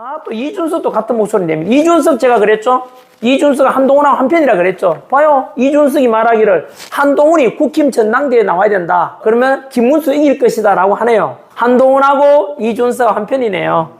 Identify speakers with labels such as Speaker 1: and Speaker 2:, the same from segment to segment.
Speaker 1: 아, 또 이준석도 같은 목소리 냅니다. 이준석 제가 그랬죠? 이준석은 한동훈하고 한편이라 그랬죠? 봐요. 이준석이 말하기를 한동훈이 국힘 전당대회에 나와야 된다. 그러면 김문수 이길 것이다. 라고 하네요. 한동훈하고 이준석 한편이네요.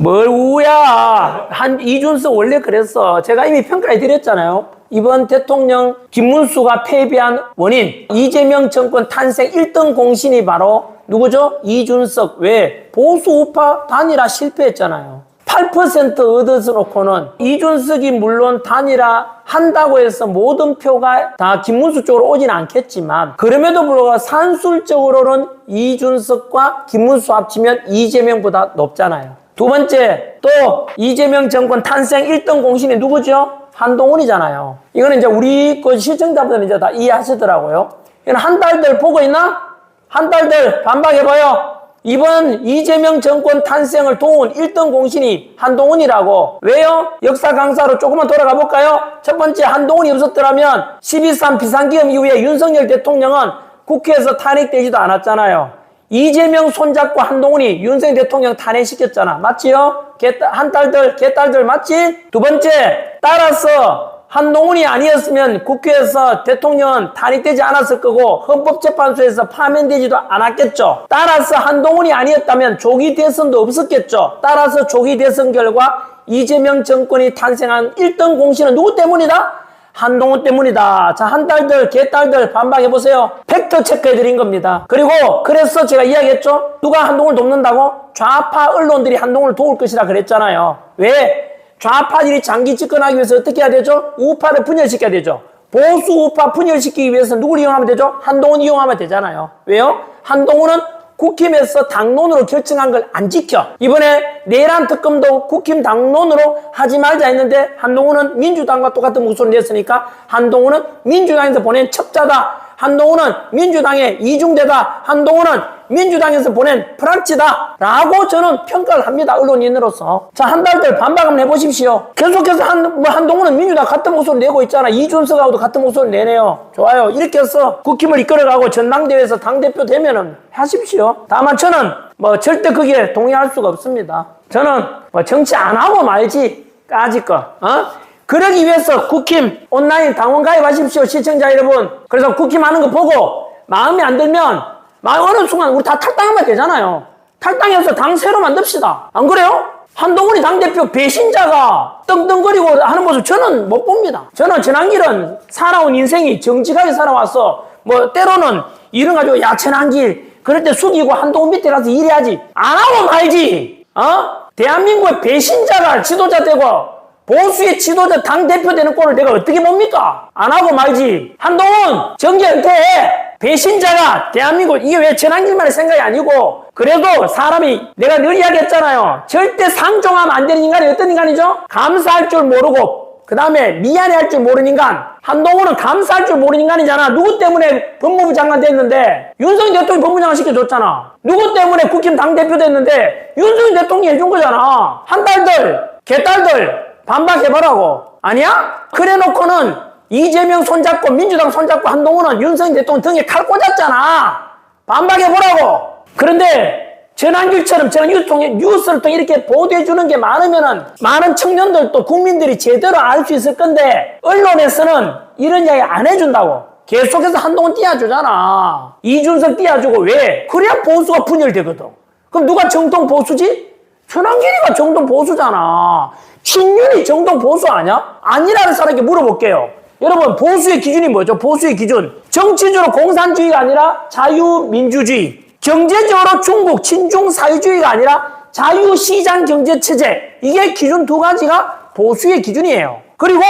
Speaker 1: 뭘 우야. 한, 이준석 원래 그랬어. 제가 이미 평가해 드렸잖아요. 이번 대통령 김문수가 패배한 원인, 이재명 정권 탄생 1등 공신이 바로 누구죠? 이준석. 왜? 보수 우파 단일화 실패했잖아요. 8% 얻어서 놓고는 이준석이 물론 단일화 한다고 해서 모든 표가 다 김문수 쪽으로 오진 않겠지만 그럼에도 불구하고 산술적으로는 이준석과 김문수 합치면 이재명보다 높잖아요. 두 번째, 또 이재명 정권 탄생 1등 공신이 누구죠? 한동훈이잖아요. 이거는 이제 우리 그 시청자분들은 이제 다 이해하시더라고요. 이건 한 달 들 보고 있나? 한 달들 반박해봐요. 이번 이재명 정권 탄생을 도운 1등 공신이 한동훈이라고. 왜요? 역사 강사로 조금만 돌아가 볼까요? 첫 번째, 한동훈이 없었더라면 12.3 비상기업 이후에 윤석열 대통령은 국회에서 탄핵되지도 않았잖아요. 이재명 손잡고 한동훈이 윤석열 대통령 탄핵시켰잖아. 맞지요? 개딸, 한 딸들, 개딸들 맞지? 두 번째, 따라서 한동훈이 아니었으면 국회에서 대통령은 탄핵되지 않았을 거고 헌법재판소에서 파면되지도 않았겠죠. 따라서 한동훈이 아니었다면 조기 대선도 없었겠죠. 따라서 조기 대선 결과 이재명 정권이 탄생한 1등 공신은 누구 때문이다? 한동훈 때문이다. 자, 한 달들, 개딸들 반박해보세요. 팩트 체크해드린 겁니다. 그리고, 그래서 제가 이야기했죠? 누가 한동훈을 돕는다고? 좌파 언론들이 한동훈을 도울 것이라 그랬잖아요. 왜? 좌파들이 장기 집권하기 위해서 어떻게 해야 되죠? 우파를 분열시켜야 되죠. 보수 우파 분열시키기 위해서 누구를 이용하면 되죠? 한동훈 이용하면 되잖아요. 왜요? 한동훈은 국힘에서 당론으로 결정한 걸 안 지켜. 이번에 내란 특검도 국힘 당론으로 하지 말자 했는데 한동훈은 민주당과 똑같은 목소리 냈으니까 한동훈은 민주당에서 보낸 첩자다. 한동훈은 민주당의 이중대다. 한동훈은 민주당에서 보낸 프락치다. 라고 저는 평가를 합니다. 언론인으로서. 자, 한 달들 반박 한번 해보십시오. 계속해서 한, 뭐 한동훈은 민주당 같은 목소리 내고 있잖아. 이준석하고도 같은 목소리 내네요. 좋아요. 이렇게 해서 국힘을 이끌어가고 전당대회에서 당대표 되면은 하십시오. 다만 저는 뭐 절대 거기에 동의할 수가 없습니다. 저는 뭐 정치 안 하고 말지. 까짓 거. 어? 그러기 위해서 국힘 온라인 당원 가입하십시오. 시청자 여러분. 그래서 국힘 하는 거 보고 마음에 안 들면 마 어느 순간 우리 다 탈당하면 되잖아요. 탈당해서 당 새로 만듭시다. 안 그래요? 한동훈이 당대표 배신자가 떵떵거리고 하는 모습 저는 못 봅니다. 저는 지난 길은 살아온 인생이 정직하게 살아왔어. 뭐 때로는 이런 가지고 야천한 길 그럴 때 숙이고 한동훈 밑에 가서 일해야지. 안 하고 말지. 어? 대한민국의 배신자가 지도자 되고 보수의 지도자 당대표 되는 꼴을 내가 어떻게 봅니까? 안 하고 말지. 한동훈 정계 은퇴해. 배신자가 대한민국 이게 왜 전환길만의 생각이 아니고 그래도 사람이 내가 늘 이야기했잖아요. 절대 상종하면 안 되는 인간이 어떤 인간이죠? 감사할 줄 모르고 그 다음에 미안해 할 줄 모르는 인간. 한동훈은 감사할 줄 모르는 인간이잖아. 누구 때문에 법무부 장관 됐는데 윤석열 대통령이 법무부 장관 시켜줬잖아. 누구 때문에 국힘 당대표 됐는데 윤석열 대통령이 해준 거잖아. 한 달들, 개딸들 반박해보라고. 아니야? 그래 놓고는 이재명 손잡고 민주당 손잡고 한동훈은 윤석열 대통령 등에 칼 꽂았잖아. 반박해보라고. 그런데 전환길처럼 저는 뉴스 통해, 뉴스를 통해 이렇게 보도해주는 게 많으면은 많은 청년들도 국민들이 제대로 알 수 있을 건데 언론에서는 이런 이야기 안 해준다고. 계속해서 한동훈 띄워주잖아. 이준석 띄워주고 왜? 그래야 보수가 분열되거든. 그럼 누가 정통 보수지? 전환길이가 정통 보수잖아. 친윤이 정통 보수 아니야? 아니라는 사람에게 물어볼게요. 여러분 보수의 기준이 뭐죠? 보수의 기준. 정치적으로 공산주의가 아니라 자유민주주의. 경제적으로 중국 친중 사회주의가 아니라 자유시장 경제체제. 이게 기준 두 가지가 보수의 기준이에요. 그리고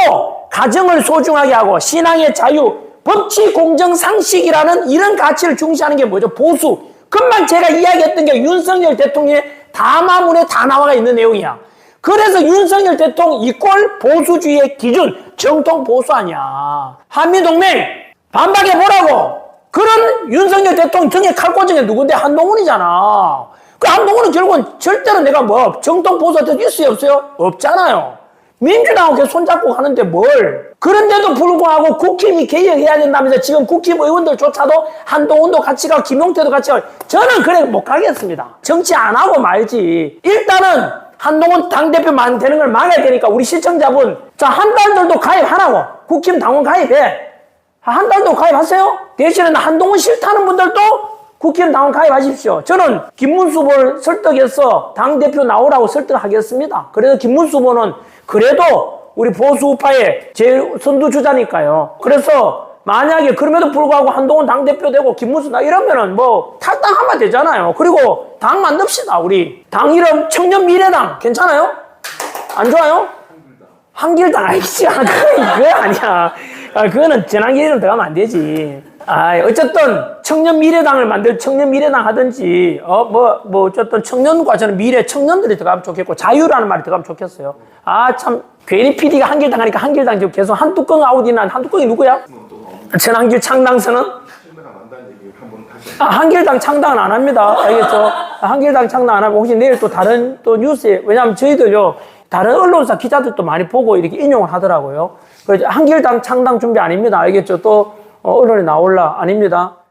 Speaker 1: 가정을 소중하게 하고 신앙의 자유, 법치 공정 상식이라는 이런 가치를 중시하는 게 뭐죠? 보수. 금방 제가 이야기했던 게 윤석열 대통령의 담화문에 다 나와 있는 내용이야. 그래서 윤석열 대통령 이꼴 보수주의의 기준 정통 보수 아니야. 한미동맹 반박해 보라고. 그런 윤석열 대통령 등에 칼 꽂은 게 누군데 한동훈이잖아. 그 한동훈은 결국은 절대로 내가 뭐 정통 보수한테 있어요 없어요? 없잖아요. 민주당하고 손잡고 가는데 뭘? 그런데도 불구하고 국힘이 개혁해야 된다면서 지금 국힘 의원들조차도 한동훈도 같이 가, 김용태도 같이 가. 저는 그래 못 가겠습니다. 정치 안 하고 말지. 일단은 한동훈 당대표 만드는 걸 막아야 되니까 우리 시청자분, 자, 한 달들도 가입하라고. 국힘 당원 가입해. 한 달도 가입하세요. 대신에 한동훈 싫다는 분들도 국힘 당원 가입하십시오. 저는 김문수 후보를 설득해서 당대표 나오라고 설득하겠습니다. 그래서 김문수 후보는 그래도 우리 보수 우파의 제일 선두주자니까요. 그래서 만약에 그럼에도 불구하고 한동훈 당대표 되고 김문수 나 이러면은 뭐 탈당하면 되잖아요. 그리고 당 만듭시다, 우리. 당 이름 청년 미래당. 괜찮아요? 안 좋아요? 한길당 아니지. 아, 그거, 그거 아니야. 아, 그거는 재난기회로 들어가면 안 되지. 아, 어쨌든 청년 미래당을 만들 청년 미래당 하든지, 어, 뭐, 뭐, 어쨌든 청년과 저는 미래 청년들이 들어가면 좋겠고, 자유라는 말이 들어가면 좋겠어요. 아, 참, 괜히 PD가 한길당 하니까 한길당 지금 계속 한 뚜껑 아우디난 한뚜껑이 누구야? 전한길 창당선은? 아, 한길당 창당은 안 합니다. 알겠죠? 아, 한길당 창당 안 하고 혹시 내일 또 다른 또 뉴스에 왜냐하면 저희들요 다른 언론사 기자들도 많이 보고 이렇게 인용을 하더라고요. 그래서 한길당 창당 준비 아닙니다. 알겠죠? 또 어, 언론에 나올라 아닙니다.